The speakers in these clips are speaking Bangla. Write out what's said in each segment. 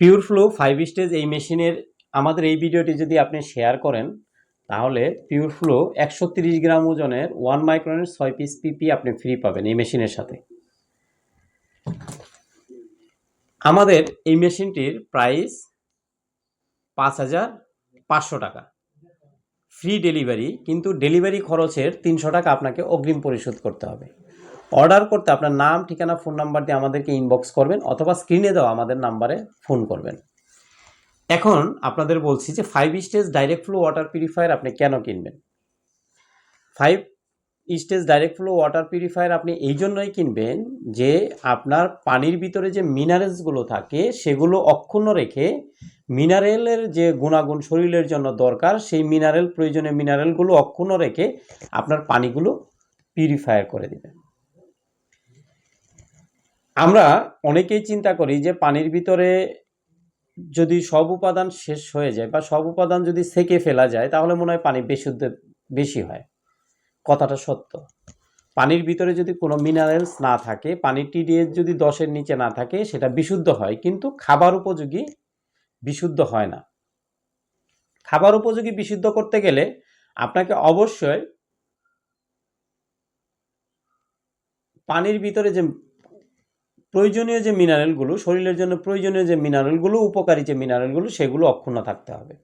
পিওর ফ্লো ফাইভ স্টেজ এই মেশিনের আমাদের এই ভিডিওটি যদি আপনি শেয়ার করেন, তাহলে পিওর ফ্লো একশো গ্রাম ওজনের ওয়ান মাইক্রনের ছয় পিস পিপি আপনি ফ্রি পাবেন এই মেশিনের সাথে। আমাদের এই মেশিনটির প্রাইস পাঁচ হাজার পাঁচশো টাকা। ফ্রি ডেলিভারি কিন্তু ডেলিভারি খরচের তিনশো টাকা আপনাকে অগ্রিম পরিশোধ করতে হবে। অর্ডার করতে আপনার নাম, ঠিকানা, ফোন নাম্বার দিয়ে আমাদেরকে ইনবক্স করবেন অথবা স্ক্রিনে দেওয়া আমাদের নাম্বারে ফোন করবেন। এখন আপনাদের বলছি যে five stage direct flow water purifier আপনি কেন কিনবেন? Five stage direct flow water purifier আপনি এই জন্যই কিনবেন যে আপনার পানির ভিতরে যে মিনারেলসগুলো থাকে, সেগুলো অক্ষুণ্ণ রেখে মিনারেলের যে গুণাগুণ শরীরের জন্য দরকার, সেই মিনারেল প্রয়োজনীয় মিনারেলগুলো অক্ষুণ্ণ রেখে আপনার পানিগুলো পিউরিফায়ার করে দেবে আমরা অনেকেই চিন্তা করি যে পানির ভিতরে যদি সব উপাদান শেষ হয়ে যায় বা সব উপাদান যদি সেকে ফেলা যায়, তাহলে মনে হয় পানি বিশুদ্ধ, বেশি হয়। কথাটা সত্য। পানির ভিতরে যদি কোনো মিনারেলস না থাকে পানির টিডিএস যদি দশের নিচে না থাকে, সেটা বিশুদ্ধ হয়। কিন্তু খাবার উপযোগী বিশুদ্ধ হয় না। খাবার উপযোগী বিশুদ্ধ করতে গেলে আপনাকে অবশ্যই পানির ভিতরে যে প্রয়োজনীয় যে মিনারেলগুলো শরীরের জন্য প্রয়োজনীয় যে মিনারেলগুলো উপকারী যে মিনারেলগুলো সেগুলো অক্ষুণ্ণ থাকতে হবে।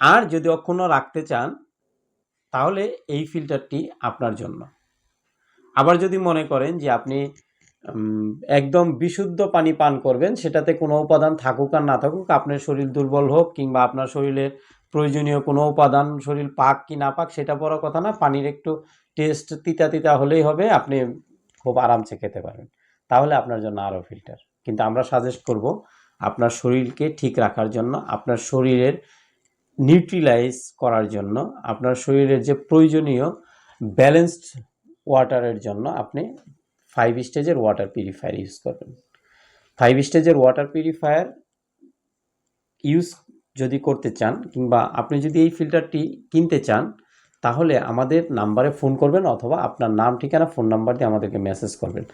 আর যদি অক্ষুণ্ণ রাখতে চান, তাহলে এই ফিল্টারটি আপনার জন্য। আবার যদি মনে করেন যে আপনি একদম বিশুদ্ধ পানি পান করবেন, সেটাতে কোনো উপাদান থাকুক আর না থাকুক, আপনার শরীর দুর্বল হোক কিংবা আপনার শরীরে প্রয়োজনীয় কোনো উপাদান, শরীর পাক কি না পাক, সেটা বড় কথা না, পানির একটু টেস্ট তিতা তিতা হলেই হবে, আপনি খুব আরামসে খেতে পারবেন। তাহলে আপনার জন্য আরও ফিল্টার কিন্তু আমরা সাজেস্ট করব আপনার শরীরকে ঠিক রাখার জন্য, আপনার শরীরের নিউট্রিলাইজ করার জন্য, আপনার শরীরের যে প্রয়োজনীয় ব্যালেন্সড ওয়াটারের জন্য আপনি ফাইভ স্টেজের ওয়াটার পিউরিফায়ার ইউজ করবেন। ফাইভ স্টেজের ওয়াটার পিউরিফায়ার ইউজ যদি করতে চান কিংবা আপনি যদি এই ফিল্টারটি কিনতে চান, তাহলে আমাদের নাম্বারে ফোন করবেন অথবা আপনার নাম, ঠিকানা ফোন নাম্বার দিয়ে আমাদেরকে মেসেজ করবেন।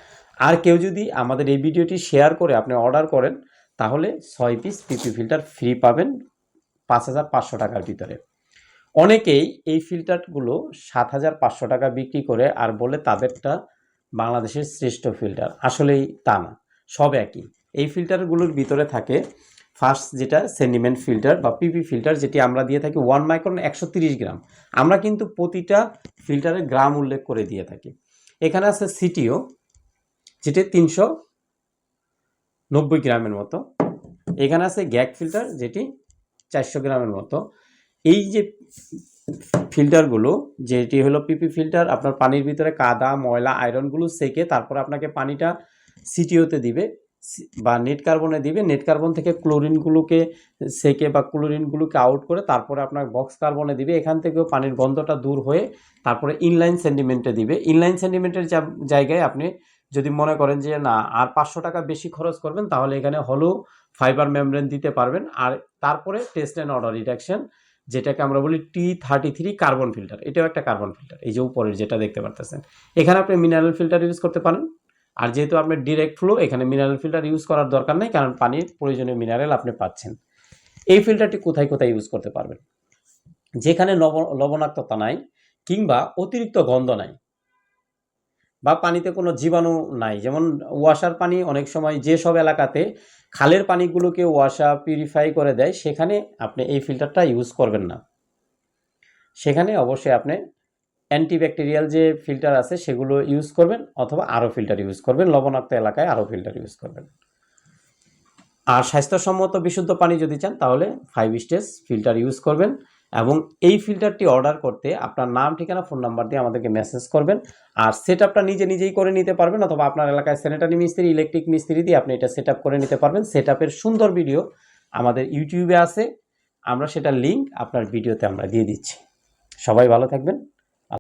আর কেউ যদি আমাদের এই ভিডিওটি শেয়ার করে আপনি অর্ডার করেন, তাহলে ছয় পিস পিপি ফিল্টার ফ্রি পাবেন পাঁচ হাজার পাঁচশো টাকার ভিতরে। অনেকেই এই ফিল্টারগুলো সাত হাজার পাঁচশো টাকা বিক্রি করে আর বলে তাদেরটা বাংলাদেশের শ্রেষ্ঠ ফিল্টার। আসলেই তা না, সব একই। এই ফিল্টারগুলোর ভিতরে থাকে ফার্স্ট যেটা সেন্ডিমেন্ট ফিল্টার বা পিপি ফিল্টার, যেটি আমরা দিয়ে থাকি ওয়ান মাইক্রন একশো তিরিশ গ্রাম। আমরা কিন্তু প্রতিটা ফিল্টারের গ্রাম উল্লেখ করে দিয়ে থাকি। এখানে আছে সিটিও যেটি তিনশো নব্বই গ্রামের মতো। এখানে আছে গ্যাক ফিল্টার, যেটি চারশো গ্রামের মতো। এই যে ফিল্টারগুলো, যেটি হলো পিপি ফিল্টার, আপনার পানির ভিতরে কাদা, ময়লা, আয়রনগুলো সেকে তারপর আপনাকে পানিটা সিটিওতে দিবে বা নেট কার্বনে দিবে। নেট কার্বন থেকে ক্লোরিনগুলোকে সেকে বা ক্লোরিনগুলোকে আউট করে তারপরে আপনার বক্স কার্বনে দিবে। এখান থেকেও পানির গন্ধটা দূর হয়ে তারপরে ইনলাইন সেন্টিমেন্টে দিবে। ইনলাইন সেন্টিমেন্টের জায়গায় আপনি যদি মনে করেন যে, না, আর পাঁচশো টাকা বেশি খরচ করবেন, তাহলে এখানে হলো ফাইবার মেমব্রেন দিতে পারবেন। আর তারপরে টেস্ট অ্যান্ড অর্ডার রিডাকশন যেটাকে আমরা বলি T thirty three carbon filter এটাও একটা কার্বন ফিল্টার এই যে উপরের যেটা দেখতে পারতেছেন। এখানে আপনি মিনারেল ফিল্টার ইউজ করতে পারেন। আর যেহেতু আপনার ডিরেক্ট ফ্লো এখানে মিনারেল ফিল্টার ইউজ করার দরকার নেই, কারণ পানির প্রয়োজনীয় মিনারেল আপনি পাচ্ছেন। এই ফিল্টারটি কোথায় কোথায় ইউজ করতে পারবেন? যেখানে লব- লবণাক্ততা নাই, কিংবা অতিরিক্ত গন্ধ নাই। বা পানিতে কোনো জীবাণু নাই। যেমন ওয়াশার পানি অনেক সময় যেসব এলাকাতে খালের পানিগুলোকে ওয়াশা পিউরিফাই করে দেয়, সেখানে আপনি এই ফিল্টারটা ইউজ করবেন না। সেখানে অবশ্যই আপনি অ্যান্টিব্যাকটেরিয়াল যে ফিল্টার আছে, সেগুলো ইউজ করবেন অথবা আরও ফিল্টার ইউজ করবেন। লবণাক্ত এলাকায় আরও ফিল্টার ইউজ করবেন। আর স্বাস্থ্যসম্মত বিশুদ্ধ পানি যদি চান, তাহলে ফাইভ স্টেজ ফিল্টার ইউজ করবেন। এবং এই ফিল্টারটি অর্ডার করতে আপনার নাম, ঠিকানা ফোন নাম্বার দিয়ে আমাদেরকে মেসেজ করবেন। আর সেট আপটা নিজে নিজেই করে নিতে পারবেন অথবা আপনার এলাকায় স্যানিটারি মিস্ত্রি ইলেকট্রিক মিস্ত্রি দিয়ে আপনি এটা সেট করে নিতে পারবেন। সেট সুন্দর ভিডিও আমাদের ইউটিউবে আছে। আমরা সেটা লিঙ্ক আপনার ভিডিওতে আমরা দিয়ে দিচ্ছি। সবাই ভালো থাকবেন।